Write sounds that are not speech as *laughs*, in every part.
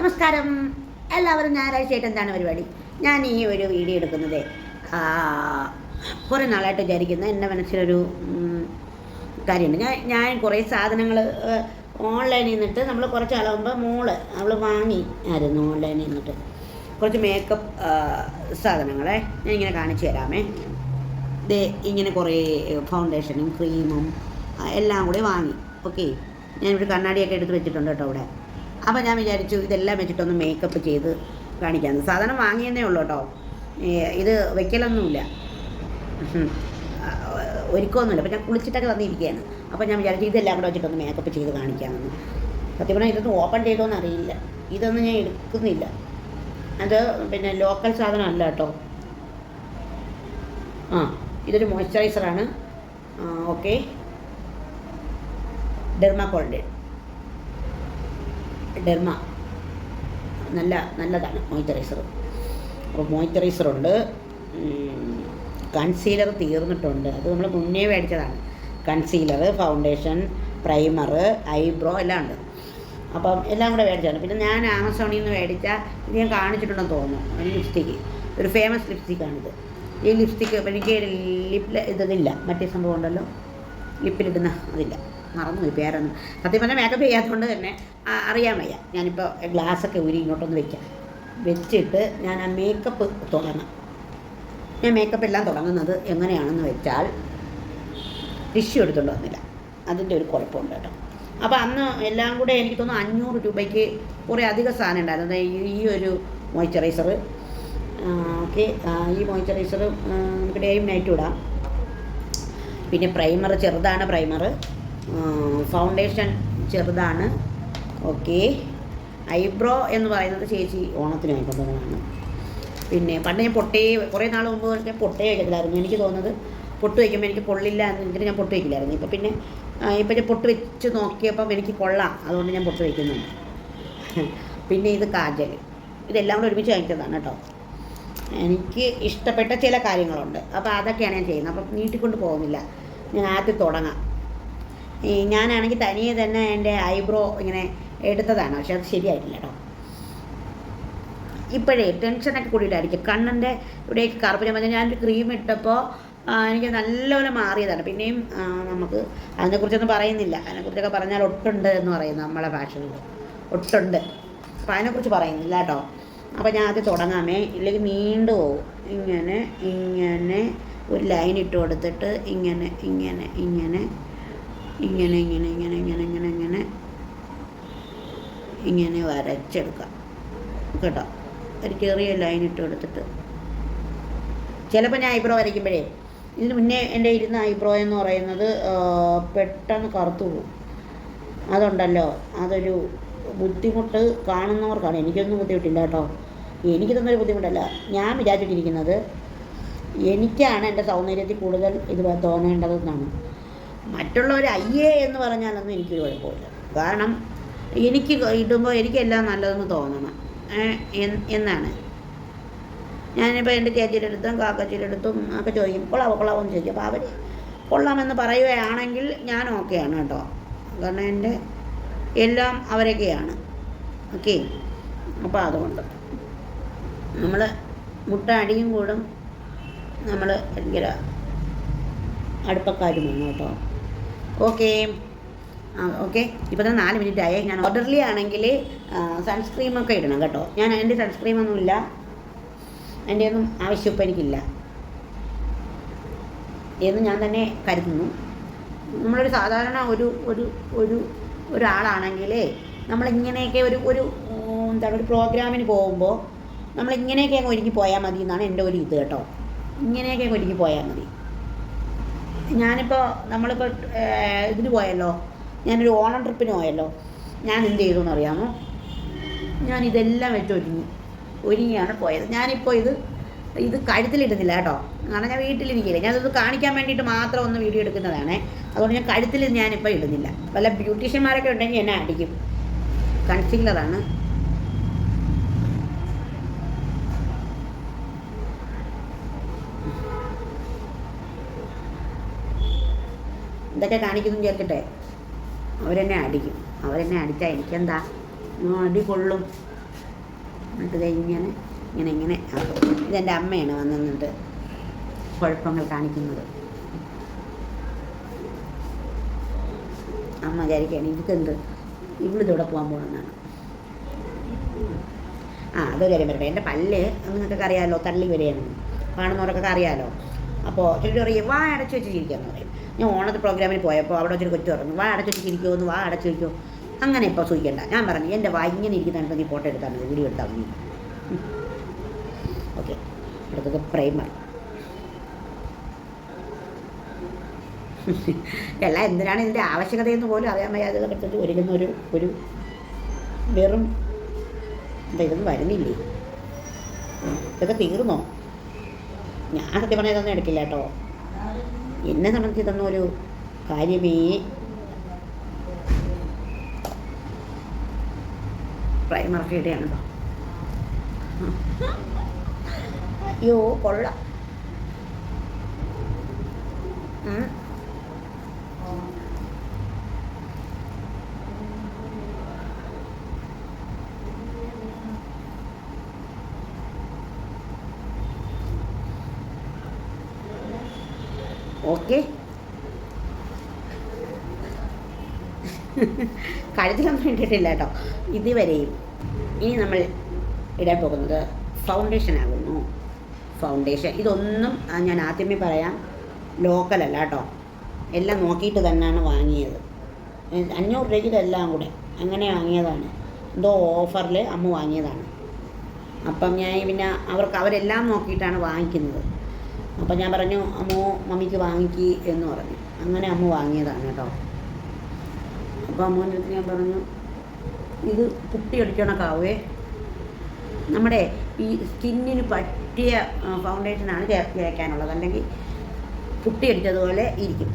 നമസ്കാരം. എല്ലാവരും ഞായറാഴ്ചയായിട്ട് എന്താണ് പരിപാടി? ഞാൻ ഈ ഒരു വീഡിയോ എടുക്കുന്നത് കുറേ നാളായിട്ട് വിചാരിക്കുന്ന. എന്റെ മനസ്സിലൊരു കാര്യമുണ്ട്. ഞാൻ ഞാൻ കുറേ സാധനങ്ങൾ ഓൺലൈനിൽ നിന്നിട്ട് നമ്മൾ കുറച്ച് അളവുമ്പോൾ മോൾ അവൾ വാങ്ങി ആയിരുന്നു ഓൺലൈനിൽ നിന്നിട്ട്. കുറച്ച് മേക്കപ്പ് സാധനങ്ങളെ ഞാൻ ഇങ്ങനെ കാണിച്ചു തരാമേ. ദേ ഇങ്ങനെ കുറേ ഫൗണ്ടേഷനും ക്രീമും എല്ലാം കൂടി വാങ്ങി. ഓക്കെ ഞാനിവിടെ കണ്ണാടിയൊക്കെ എടുത്ത് വെച്ചിട്ടുണ്ട് കേട്ടോ അവിടെ. അപ്പോൾ ഞാൻ വിചാരിച്ചു ഇതെല്ലാം വെച്ചിട്ടൊന്ന് മേക്കപ്പ് ചെയ്ത് കാണിക്കാമെന്ന് സാധനം വാങ്ങിയെന്നേ ഉള്ളൂ കേട്ടോ ഇത് വെക്കലൊന്നുമില്ല. ഒരുക്കമൊന്നുമില്ല അപ്പോൾ ഞാൻ കുളിച്ചിട്ടൊക്കെ വന്നിരിക്കുകയാണ്. അപ്പോൾ ഞാൻ വിചാരിച്ചു ഇതെല്ലാം കൂടെ വെച്ചിട്ടൊന്ന് മേക്കപ്പ് ചെയ്ത് കാണിക്കാമെന്ന്. സത്യം പറഞ്ഞാൽ ഇതൊന്നും ഓപ്പൺ ചെയ്തോന്ന് അറിയില്ല. ഇതൊന്നും ഞാൻ എടുക്കുന്നില്ല. അത് പിന്നെ ലോക്കൽ സാധനമല്ല കേട്ടോ ആ ഇതൊരു മോയ്സ്ചറൈസറാണ് ഓക്കെ ഡെർമാക്കോൾഡ് ഡെർമ നല്ല നല്ലതാണ് മോയ്ച്ചറൈസർ അപ്പോൾ മോയ്ച്ചറൈസറുണ്ട് കൺസീലർ തീർന്നിട്ടുണ്ട്. അത് നമ്മൾ മുന്നേ മേടിച്ചതാണ്. കൺസീലർ ഫൗണ്ടേഷൻ പ്രൈമർ ഐബ്രോ എല്ലാം ഉണ്ട്. അപ്പം എല്ലാം കൂടെ മേടിച്ചാണ് പിന്നെ ഞാൻ ആമസോണിൽ നിന്ന് മേടിച്ച ഇത് ഞാൻ കാണിച്ചിട്ടുണ്ടെന്ന് തോന്നുന്നു. ലിപ്സ്റ്റിക്ക് ഒരു ഫേമസ് ലിപ്സ്റ്റിക്കാണിത് ഈ ലിപ്സ്റ്റിക്ക് എനിക്ക് ലിപ്പിൽ ഇതില്ല മറ്റേ സംഭവം ഉണ്ടല്ലോ? ലിപ്പിലിടുന്ന അതില്ല. മറന്നുപോയി പേരൊന്നും. സത്യം പറഞ്ഞാൽ മേക്കപ്പ് ചെയ്യാത്തതുകൊണ്ട് തന്നെ അറിയാൻ വയ്യ. ഞാനിപ്പോൾ ഗ്ലാസ്സൊക്കെ ഊരി ഇങ്ങോട്ടൊന്ന് വെക്കാം. വെച്ചിട്ട് ഞാൻ ആ മേക്കപ്പ് തുടങ്ങാം. ഞാൻ മേക്കപ്പ് എല്ലാം തുടങ്ങുന്നത് എങ്ങനെയാണെന്ന് വെച്ചാൽ ടിഷ്യൂ എടുത്തുകൊണ്ട് വന്നില്ല. അതിന്റെ ഒരു കുഴപ്പമുണ്ട് കേട്ടോ. അപ്പോൾ അന്ന് എല്ലാം കൂടെ എനിക്ക് തോന്നുന്നു അഞ്ഞൂറ് രൂപയ്ക്ക് കുറേ അധികം സാധനം ഉണ്ടായിരുന്നു. ഈ ഒരു മോയ്സ്ചറൈസർ ഓക്കെ ഈ മോയ്സ്ചറൈസർ നമുക്ക് ഡേയും നൈറ്റും ഇടാം. പിന്നെ പ്രൈമർ ചെറുതാണ് പ്രൈമർ ഫൗണ്ടേഷൻ ചെറുതാണ്. ഓക്കെ ഐബ്രോ എന്ന് പറയുന്നത് ചേച്ചി ഓണത്തിന് വാങ്ങിക്കൊണ്ടുവന്നതാണ് പിന്നെ പണ്ട് ഞാൻ പൊട്ടേ കുറേ നാൾ മുമ്പ് ഞാൻ പൊട്ടേ വയ്ക്കത്തില്ലായിരുന്നു എനിക്ക് തോന്നുന്നത് പൊട്ട് വയ്ക്കുമ്പോൾ എനിക്ക് പൊള്ളില്ല എന്നിട്ട് ഞാൻ പൊട്ട് വയ്ക്കില്ലായിരുന്നു ഇപ്പം പിന്നെ ഇപ്പം ഞാൻ പൊട്ട് വെച്ച് നോക്കിയപ്പം എനിക്ക് കൊള്ളാം. അതുകൊണ്ട് ഞാൻ പൊട്ട് വയ്ക്കുന്നുണ്ട് *laughs* പിന്നെ ഇത് കാജൽ ഇതെല്ലാം കൂടെ ഒരുമിച്ച് വാങ്ങിച്ചതാണ് കേട്ടോ. എനിക്ക് ഇഷ്ടപ്പെട്ട ചില കാര്യങ്ങളുണ്ട്. അപ്പോൾ അതൊക്കെയാണ് ഞാൻ ചെയ്യുന്നത്. അപ്പം നീട്ടിക്കൊണ്ട് പോകുന്നില്ല. ഞാൻ ആദ്യം തുടങ്ങാം. ഈ ഞാനാണെങ്കിൽ തനിയെ തന്നെ എന്റെ ഐബ്രോ ഇങ്ങനെ എടുത്തതാണ്. പക്ഷെ അത് ശരിയായിട്ടില്ല കേട്ടോ. ഇപ്പോഴേ ടെൻഷനൊക്കെ കൂടിയിട്ടായിരിക്കും. കണ്ണിന്റെ ഇവിടേക്ക് കറുപ്പ് ഞാൻ പറഞ്ഞാൽ ഞാനൊരു ക്രീം ഇട്ടപ്പോൾ എനിക്ക് നല്ലപോലെ മാറിയതാണ്. പിന്നെയും നമുക്ക് അതിനെക്കുറിച്ചൊന്നും പറയുന്നില്ല. അതിനെക്കുറിച്ചൊക്കെ പറഞ്ഞാൽ ഒട്ടുണ്ട് എന്ന് പറയും നമ്മളെ ഭാഷയിൽ ഒട്ടുണ്ട്. അപ്പോൾ അതിനെക്കുറിച്ച് പറയുന്നില്ല കേട്ടോ. അപ്പോൾ ഞാൻ അത് തുടങ്ങാമേ. ഇല്ലെങ്കിൽ നീണ്ടു പോകും ഇങ്ങനെ ഇങ്ങനെ ഒരു ലൈൻ ഇട്ട് കൊടുത്തിട്ട് ഇങ്ങനെ ഇങ്ങനെ ഇങ്ങനെ ഇങ്ങനെ ഇങ്ങനെ ഇങ്ങനെ ഇങ്ങനെ ഇങ്ങനെ ഇങ്ങനെ ഇങ്ങനെ വരച്ചെടുക്കാം കേട്ടോ? ഒരു ചെറിയ ലൈൻ ഇട്ട് കൊടുത്തിട്ട്. ചിലപ്പോൾ ഞാൻ ഐബ്രോ വരയ്ക്കുമ്പോഴേ ഇതിന് മുന്നേ എന്റെ ഇരുന്ന ഐബ്രോ എന്ന് പറയുന്നത് പെട്ടെന്ന് കറുത്തു പോകും. അതുണ്ടല്ലോ അതൊരു ബുദ്ധിമുട്ട് കാണുന്നവർക്കാണ്. എനിക്കൊന്നും ബുദ്ധിമുട്ടില്ല കേട്ടോ. എനിക്ക് തന്നൊരു ബുദ്ധിമുട്ടല്ല. ഞാൻ വിചാരിച്ചിട്ടിരിക്കുന്നത് എനിക്കാണ് എന്റെ സൗന്ദര്യത്തിൽ കൂടുതൽ ഇത് തോന്നേണ്ടതെന്നാണ്. മറ്റുള്ളവർ അയ്യേ എന്ന് പറഞ്ഞാലൊന്നും എനിക്കൊരു കുഴപ്പമില്ല. കാരണം എനിക്ക് ഇടുമ്പോൾ എനിക്കെല്ലാം നല്ലതെന്ന് തോന്നണം. എന്നാണ്? ഞാനിപ്പോൾ എന്റെ കാക്കച്ചിയുടെ അടുത്തും ഒക്കെ ചോദിക്കും കൊള്ളാവോ കൊള്ളാവോ? എന്ന് ചോദിക്കും. അപ്പോൾ അവർ കൊള്ളാമെന്ന് പറയുകയാണെങ്കിൽ ഞാൻ ഓക്കെയാണ് കേട്ടോ. കാരണം എന്റെ എല്ലാം അവരൊക്കെയാണ്. ഓക്കെ? അപ്പോൾ അതുകൊണ്ട് നമ്മൾ മുട്ട അടിയും കൂടും. നമ്മൾ ഭയങ്കര അടുപ്പക്കാരുമാണ് കേട്ടോ ഓക്കെ. ഓക്കെ. ഇപ്പോൾ തന്നെ നാല് മിനിറ്റ് ആയേ ഞാൻ ഓർഡർലി ആണെങ്കിൽ സൺസ്ക്രീമൊക്കെ ഇടണം കേട്ടോ. ഞാൻ എന്റെ സൺസ്ക്രീമൊന്നുമില്ല. എന്റെ ഒന്നും ആവശ്യം ഇപ്പം എനിക്കില്ല. എന്ന് ഞാൻ തന്നെ കരുതുന്നു. നമ്മളൊരു സാധാരണ ഒരു ഒരു ഒരു ഒരാളാണെങ്കിൽ നമ്മളിങ്ങനെയൊക്കെ ഒരു ഒരു എന്താണ് ഒരു പ്രോഗ്രാമിന് പോകുമ്പോൾ നമ്മളിങ്ങനെയൊക്കെ ഒരുക്കി പോയാൽ മതി എന്നാണ് എന്റെ ഒരു ഇത് കേട്ടോ. ഇങ്ങനെയൊക്കെ ഒരുക്കി പോയാൽ മതി. ഞാനിപ്പോൾ നമ്മളിപ്പോൾ ഇതിന് പോയല്ലോ. ഞാനൊരു ഓണം ട്രിപ്പിന് പോയല്ലോ. ഞാൻ എന്ത് ചെയ്തു എന്നറിയാമോ? ഞാൻ ഇതെല്ലാം വെച്ച് ഒരുങ്ങി. ഒരുങ്ങിയാണ് പോയത്. ഞാനിപ്പോൾ ഇത് ഇത് കഴുത്തിലിടുന്നില്ല കേട്ടോ. കാരണം ഞാൻ വീട്ടിലിരിക്കില്ല. ഞാനത് കാണിക്കാൻ വേണ്ടിയിട്ട് മാത്രം ഒന്ന് വീഡിയോ എടുക്കുന്നതാണ്. അതുകൊണ്ട് ഞാൻ കഴുത്തിൽ ഞാനിപ്പോൾ ഇടുന്നില്ല. വല്ല ബ്യൂട്ടീഷ്യന്മാരൊക്കെ ഉണ്ടെങ്കിൽ എന്നെ അടിക്കും. കൺസീലറാണ്. ഇതൊക്കെ കാണിക്കുന്നു ചേർക്കട്ടെ അവരെന്നെ അടിക്കും. അവരെന്നെ അടിച്ചാൽ എനിക്കെന്താ? അടി കൊള്ളും. എന്നിട്ട് ഇങ്ങനെ ഇങ്ങനെ ഇങ്ങനെ. ഇതെന്റെ അമ്മയാണ് വന്നിട്ട് കുഴപ്പങ്ങൾ കാണിക്കുന്നത്. അമ്മ വിചാരിക്കുകയാണ് ഇവക്കെന്ത്? ഇവളിതോടെ പോകാൻ പോകണമെന്നാണ് ആ അതൊരു കാര്യം പറയട്ടെ. എന്റെ പല്ല് നിങ്ങൾക്കൊക്കെ അറിയാമല്ലോ തള്ളി വരികയാണ് കാണുന്നവർക്കൊക്കെ അറിയാമല്ലോ അപ്പോൾ ചിലർ പറയും വാ അടച്ചു വെച്ച് ചിരിക്കാന്ന് പറയും. ഞാൻ ഓണത്ത് പ്രോഗ്രാമിൽ പോയപ്പോൾ അവിടെ വെച്ചൊരു കൊച്ചു പറഞ്ഞു വാ അടച്ചു വെച്ച് ചിരിക്കുമോ എന്ന് വാ അടച്ചു വയ്ക്കുമോ അങ്ങനെ ഇപ്പോൾ സൂചിക്കണ്ട ഞാൻ പറഞ്ഞു എന്റെ വാ ഇങ്ങനെ ഇരിക്കുന്ന നീ ഫോട്ടോ എടുത്താൽ മതി വീഡിയോ എടുത്താൽ മതി. *laughs* ഓക്കെ അടുത്തത് പ്രൈമർ. *laughs* എല്ലാം എന്തിനാണ് ഇതിന്റെ ആവശ്യകതയെന്ന് പോലും അറിയാൻ വയ്യാതെ പറ്റത്തിൽ ഒരുങ്ങുന്ന ഒരു ഒരു വെറും എന്താ ഇതൊന്നും വരുന്നില്ലേ? ഇതൊക്കെ തീർന്നോ? ഞാൻ സത്യം പറഞ്ഞാൽ ഇതൊന്നും എടുക്കില്ല കേട്ടോ. എന്നെ സംബന്ധിച്ച് ഇതൊന്നും ഒരു കാര്യമേ ഷെയ്ഡാണ് കേട്ടോ. അയ്യോ കൊള്ളാം. ഓക്കെ. കഴുത്തിലൊന്നും ഇട്ടിട്ടില്ല കേട്ടോ. ഇതുവരെയും ഇനി നമ്മൾ ഇടാൻ പോകുന്നത് ഫൗണ്ടേഷൻ ആകുന്നു. ഫൗണ്ടേഷൻ ഇതൊന്നും ഞാൻ ആദ്യമേ പറയാം. ലോക്കലല്ല കേട്ടോ. എല്ലാം നോക്കിയിട്ട് തന്നെയാണ് വാങ്ങിയത്. അഞ്ഞൂറ് രൂപയ്ക്ക് ഇതെല്ലാം കൂടെ. അങ്ങനെ വാങ്ങിയതാണ്. എന്തോ ഓഫറിൽ അമ്മ വാങ്ങിയതാണ്. അപ്പം ഞാൻ പിന്നെ അവർക്ക് അവരെല്ലാം നോക്കിയിട്ടാണ് വാങ്ങിക്കുന്നത്. അപ്പം ഞാൻ പറഞ്ഞു അമ്മോ മമ്മിക്ക് വാങ്ങിക്കി എന്ന് പറഞ്ഞു. അങ്ങനെ അമ്മ വാങ്ങിയതാണ് കേട്ടോ. അപ്പോൾ അമ്മൂന്റെ അടുത്ത് ഞാൻ പറഞ്ഞു ഇത് പുട്ടി അടിക്കണക്കാവേ നമ്മുടെ ഈ സ്കിന്നിന് പറ്റിയ ഫൗണ്ടേഷനാണ് ചേർക്കാനുള്ളത് അല്ലെങ്കിൽ പുട്ടി അടിച്ചതുപോലെ ഇരിക്കും.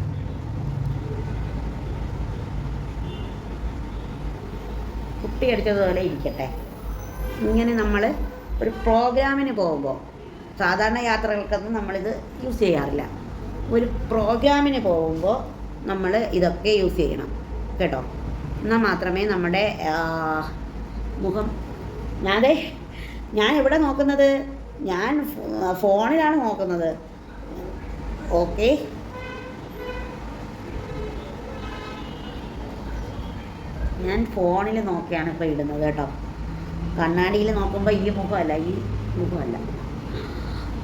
പുട്ടി അടിച്ചതുപോലെ ഇരിക്കട്ടെ. ഇങ്ങനെ നമ്മൾ ഒരു പ്രോഗ്രാമിന് പോകുമ്പോൾ സാധാരണ യാത്രകൾക്കൊന്നും നമ്മളിത് യൂസ് ചെയ്യാറില്ല. ഒരു പ്രോഗ്രാമിന് പോകുമ്പോൾ നമ്മൾ ഇതൊക്കെ യൂസ് ചെയ്യണം. കേട്ടോ? എന്നാൽ മാത്രമേ നമ്മുടെ മുഖം ഞാനേ ഞാൻ എവിടെ നോക്കുന്നത്? ഞാൻ ഫോണിലാണ് നോക്കുന്നത്. ഓക്കെ. ഞാൻ ഫോണിൽ നോക്കിയാണ് ഇപ്പോൾ ഇടുന്നത് കേട്ടോ. കണ്ണാടിയിൽ നോക്കുമ്പോൾ ഈ മുഖമല്ല ഈ മുഖമല്ല.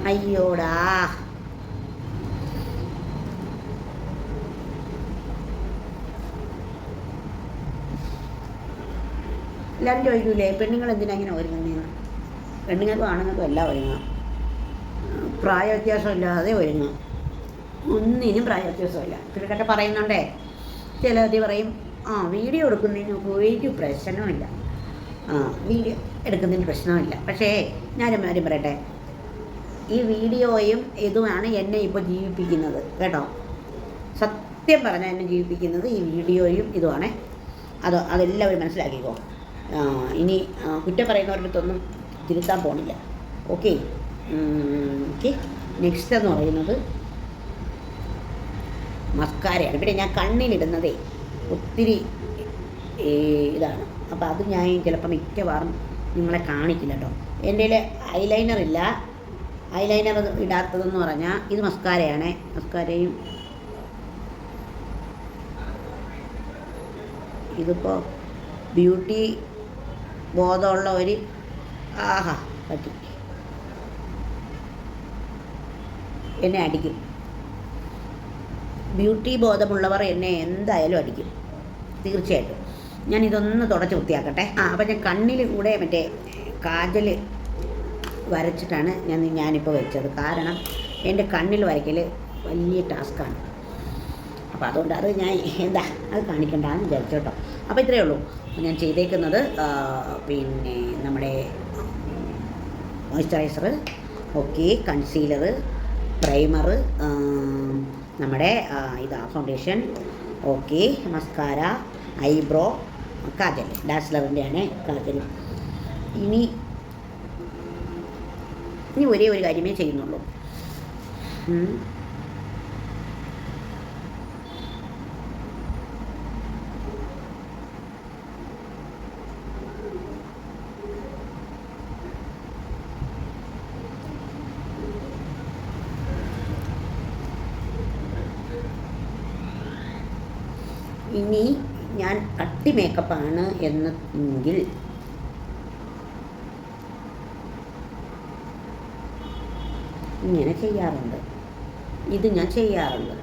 അയ്യോടാ. എല്ലാവരും ചോദിക്കൂലേ പെണ്ണുങ്ങൾ എന്തിനാ ഇങ്ങനെ ഒരുങ്ങുന്നതെന്ന് പെണ്ണുങ്ങൾക്കും ആണുങ്ങൾക്കും എല്ലാം ഒരുങ്ങാം. പ്രായ വ്യത്യാസമില്ലാതെ ഒരുങ്ങാം. ഒന്നിനും പ്രായ വ്യത്യാസമില്ല ചിലരൊക്കെ പറയുന്നുണ്ടേ അതി പറയും ആ വീഡിയോ എടുക്കുന്നതിന് ഒരു പ്രശ്നമില്ല ആ വീഡിയോ എടുക്കുന്നതിന് പ്രശ്നമില്ല പക്ഷേ ഞാനും കാര്യം പറയട്ടെ ഈ വീഡിയോയും ഇതുമാണ് എന്നെ ഇപ്പോൾ ജീവിപ്പിക്കുന്നത് കേട്ടോ? സത്യം പറഞ്ഞാൽ എന്നെ ജീവിപ്പിക്കുന്നത് ഈ വീഡിയോയും ഇതുമാണ്. അത് അതെല്ലാവരും മനസ്സിലാക്കിക്കോ. ഇനി കുറ്റം പറയുന്നവരുടെ അടുത്തൊന്നും തിരുത്താൻ പോണില്ല. ഓക്കെ? ഓക്കെ. നെക്സ്റ്റ് എന്ന് പറയുന്നത് മസ്കാരയാണ്. പിന്നെ ഞാൻ കണ്ണിലിടുന്നതേ ഒത്തിരി ഇതാണ്. അപ്പോൾ അത് ഞാൻ ചിലപ്പോൾ മിക്കവാറും നിങ്ങളെ കാണിക്കില്ല കേട്ടോ. എന്റെ ഐലൈനർ ഇല്ല ഐലൈനർ ഇടാത്തതെന്ന് പറഞ്ഞാൽ ഇത് മസ്കാരയാണ് മസ്കാരയും ഇതിപ്പോൾ ബ്യൂട്ടി ബോധമുള്ള ഒരു ആഹാ പറ്റി എന്നെ അടിക്കും. ബ്യൂട്ടി ബോധമുള്ളവർ എന്നെ എന്തായാലും അടിക്കും. തീർച്ചയായിട്ടും. ഞാൻ ഇതൊന്ന് തുടച്ച് വൃത്തിയാക്കട്ടെ. ആ അപ്പം ഞാൻ കണ്ണിൽ കൂടെ മറ്റേ കാജൽ വരച്ചിട്ടാണ് ഞാൻ ഞാനിപ്പോൾ വെച്ചത്. കാരണം എന്റെ കണ്ണിൽ വരയ്ക്കൽ വലിയ ടാസ്ക്കാണ്. അപ്പോൾ അതുകൊണ്ട് അത് ഞാൻ എന്താ അത് കാണിക്കണ്ടെന്ന് വിചാരിച്ചു കേട്ടോ. അപ്പോൾ ഇത്രയേ ഉള്ളൂ. ഞാൻ ചെയ്തേക്കുന്നത് പിന്നെ നമ്മുടെ മോയ്സ്ചറൈസർ ഓക്കെ കൺസീലർ പ്രൈമർ നമ്മുടെ ഇതാ foundation okay mascara eyebrow kajal ഡാസ്ലറിന്റെയാണ് kajal ഇനി ഇനി ഒരേ ഒരു കാര്യമേ ചെയ്യുന്നുള്ളൂ. ഇനി ഞാൻ കട്ടി മേക്കപ്പാണ് എന്നെങ്കിൽ ഇങ്ങനെ ചെയ്യാറുണ്ട്. ഇത് ഞാൻ ചെയ്യാറുണ്ട്.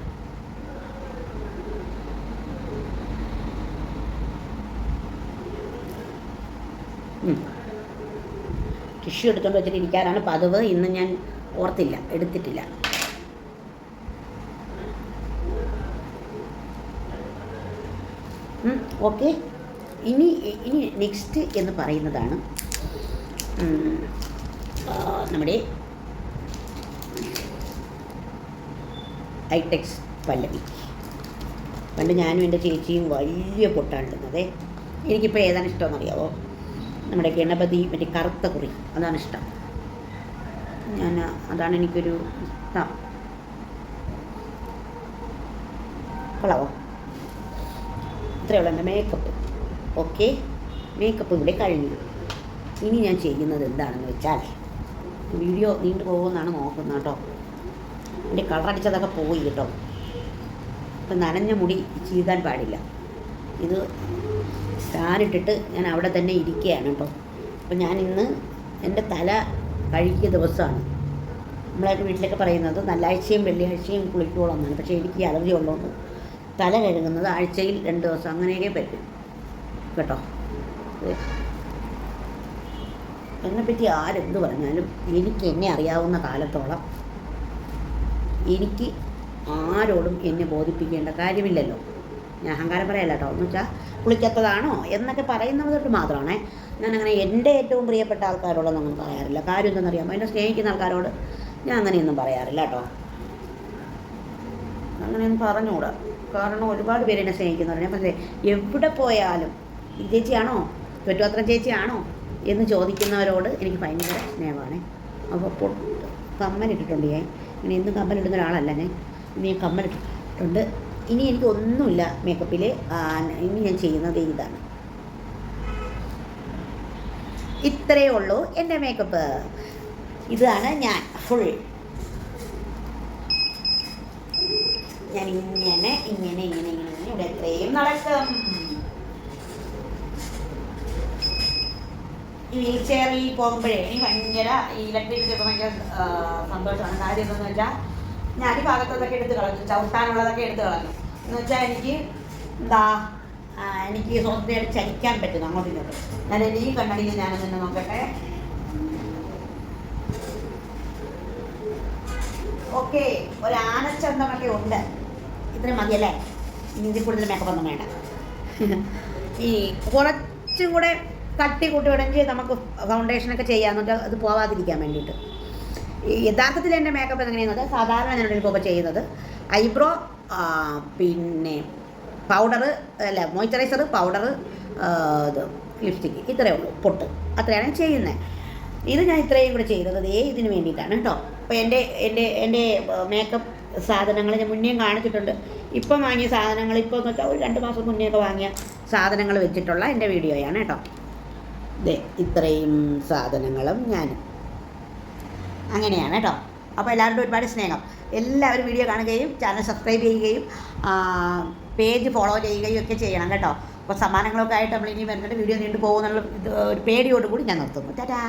ടിഷ്യൂ എടുത്തുകൊണ്ട് വെച്ചിട്ട് ഇരിക്കാനാണ് പതിവ്. ഇന്ന് ഞാൻ ഓർത്തില്ല എടുത്തിട്ടില്ല. ഓക്കെ. ഇനി ഇനി നെക്സ്റ്റ് എന്ന് പറയുന്നതാണ് നമ്മുടെ ഐടെക്സ് പല്ലവി. പണ്ട് ഞാനും എന്റെ ചേച്ചിയും വലിയ പൊട്ടാണ് ഇടുന്നത് എനിക്കിപ്പോൾ ഏതാണ് ഇഷ്ടമെന്ന് അറിയാവോ നമ്മുടെ ഗണപതി മറ്റേ കറുത്ത കുറി. അതാണ് ഇഷ്ടം. ഞാൻ അതാണ് എനിക്കൊരു ഇഷ്ടം. കൊള്ളാവോ? ഇത്രയേ ഉള്ളൂ എന്റെ മേക്കപ്പ്. ഓക്കെ? മേക്കപ്പ് ഇവിടെ കഴിഞ്ഞു. ഇനി ഞാൻ ചെയ്യുന്നത് എന്താണെന്ന് വെച്ചാൽ വീഡിയോ നീണ്ടു പോകുമെന്നാണ് നോക്കുന്നത് കേട്ടോ. എന്റെ കളറടിച്ചതൊക്കെ പോയി കേട്ടോ. അപ്പം നനഞ്ഞ മുടി ചീതാൻ പാടില്ല. ഇത് സ്റ്റാനിട്ടിട്ട് ഞാൻ അവിടെ തന്നെ ഇരിക്കുകയാണ് കേട്ടോ. അപ്പം ഞാൻ ഇന്ന് എന്റെ തല കഴുകിയ ദിവസമാണ്. നമ്മളെ വീട്ടിലൊക്കെ പറയുന്നത് നല്ലാഴ്ചയും വെള്ളിയാഴ്ചയും കുളിക്കുള്ളൂ എന്നാണ് പക്ഷേ എനിക്ക് അലർജി ഉള്ളതുകൊണ്ട് തല കഴുകുന്നത് ആഴ്ചയിൽ രണ്ട് ദിവസം അങ്ങനെയൊക്കെ പറ്റും. കേട്ടോ. എന്നെപ്പറ്റി ആരെന്ത് പറഞ്ഞാലും എനിക്ക് എന്നെ അറിയാവുന്ന കാലത്തോളം എനിക്ക് ആരോടും എന്നെ ബോധിപ്പിക്കേണ്ട കാര്യമില്ലല്ലോ. ഞാൻ അഹങ്കാരം പറയല്ല കേട്ടോ. എന്ന് വെച്ചാൽ കുളിക്കത്തതാണോ എന്നൊക്കെ പറയുന്നത് തൊട്ട് മാത്രമാണേ ഞാൻ അങ്ങനെ എന്റെ ഏറ്റവും പ്രിയപ്പെട്ട ആൾക്കാരോടൊന്നും പറയാറില്ല. കാര്യം എന്തെന്നറിയാമോ എന്നെ സ്നേഹിക്കുന്ന ആൾക്കാരോട് ഞാൻ അങ്ങനെയൊന്നും പറയാറില്ല കേട്ടോ. അങ്ങനെയൊന്നും പറഞ്ഞുകൂടാ. കാരണം ഒരുപാട് പേര് എന്നെ സ്നേഹിക്കുന്നവർ ഞാൻ പക്ഷേ എവിടെ പോയാലും ഈ ചേച്ചിയാണോ? ചുറ്റുപത്രം ചേച്ചിയാണോ? എന്ന് ചോദിക്കുന്നവരോട് എനിക്ക് ഭയങ്കര സ്നേഹമാണ്. അപ്പോൾ കമ്മനിട്ടിട്ടുണ്ട് ഞാൻ. ഇങ്ങനെ എന്നും കമ്മലിടുന്ന ഒരാളല്ല ഞാൻ. ഇനി ഞാൻ കമ്മലിട്ടിട്ടുണ്ട് ഇനി എനിക്ക് ഒന്നുമില്ല മേക്കപ്പിൽ ഇനി ഞാൻ ചെയ്യുന്നത് ഇതാണ്. ഇത്രയേ ഉള്ളൂ എന്റെ മേക്കപ്പ് ഇതാണ് ഞാൻ ഫുൾ ഞാൻ ഇങ്ങനെ ഇങ്ങനെ ഇങ്ങനെ ഇങ്ങനെ ഇവിടെ എത്രയും നടക്കും. ഈ വീൽ ചെയറിൽ പോകുമ്പോഴേ എനിക്ക് ഭയങ്കര ഈ ഇലക്ട്രിക് ചെറുപ്പം ഭയങ്കര സന്തോഷമാണ്. കാര്യം എന്താണെന്ന് വെച്ചാൽ ഞാൻ ഈ ഭാഗത്തുള്ളതൊക്കെ എടുത്ത് കളഞ്ഞു. ചവിട്ടാനുള്ളതൊക്കെ എടുത്ത് കളഞ്ഞു. എന്ന് വെച്ചാൽ എനിക്ക് എന്താ എനിക്ക് സ്വന്തമായിട്ട് ചലിക്കാൻ പറ്റുന്നു അങ്ങോട്ടും ഇങ്ങോട്ടും. ഞാൻ ഈ കണ്ണടിയിൽ ഞാൻ തന്നെ നോക്കട്ടെ. ഓക്കെ ഒരു ആനച്ചന്തമൊക്കെ ഉണ്ട്. ഇത്രയും മതിയല്ലേ ഇതിൽ കൂടുതൽ മേക്കപ്പ് ഒന്നും വേണ്ട. ഈ കുറച്ചും കൂടെ കട്ടി കൂട്ടി വിടണമെങ്കിൽ നമുക്ക് ഫൗണ്ടേഷനൊക്കെ ചെയ്യാമെന്നുണ്ട് അത് പോവാതിരിക്കാൻ വേണ്ടിയിട്ട്. ഈ യഥാർത്ഥത്തിൽ എന്റെ മേക്കപ്പ് എങ്ങനെയാണെന്ന് വെച്ചാൽ സാധാരണ ഞാൻ ഇപ്പോൾ ചെയ്യുന്നത് ഐബ്രോ പിന്നെ പൗഡർ അല്ല മോയ്സ്ചറൈസർ പൗഡർ ഇത് ലിപ്സ്റ്റിക്ക് ഇത്രയേ ഉള്ളൂ പൊട്ട്. അത്രയാണ് ചെയ്യുന്നത് ഇത് ഞാൻ ഇത്രയും കൂടെ ചെയ്തത് ഏ ഇതിന് വേണ്ടിയിട്ടാണ് കേട്ടോ. അപ്പോൾ എന്റെ എന്റെ എന്റെ മേക്കപ്പ് സാധനങ്ങൾ ഞാൻ മുന്നേ കാണിച്ചിട്ടുണ്ട്. ഇപ്പം വാങ്ങിയ സാധനങ്ങൾ ഇപ്പോൾ എന്ന് വെച്ചാൽ ഒരു രണ്ട് മാസം മുന്നേ ഒക്കെ വാങ്ങിയ സാധനങ്ങൾ വെച്ചിട്ടുള്ള എന്റെ വീഡിയോയാണ് കേട്ടോ. ദേ ഇത്രയും സാധനങ്ങളും ഞാൻ അങ്ങനെയാണ് കേട്ടോ. അപ്പോൾ എല്ലാവരുടെ ഒരുപാട് സ്നേഹം. എല്ലാവരും വീഡിയോ കാണുകയും ചാനൽ സബ്സ്ക്രൈബ് ചെയ്യുകയും പേജ് ഫോളോ ചെയ്യുകയും ഒക്കെ ചെയ്യണം കേട്ടോ. അപ്പോൾ സമ്മാനങ്ങളൊക്കെ ആയിട്ട് നമ്മൾ ഇനി വരുന്നുണ്ട് വീഡിയോ നീണ്ടു പോകുന്നുള്ള ഒരു പേടിയോടുകൂടി ഞാൻ നിർത്തുന്നു. ടാറ്റാ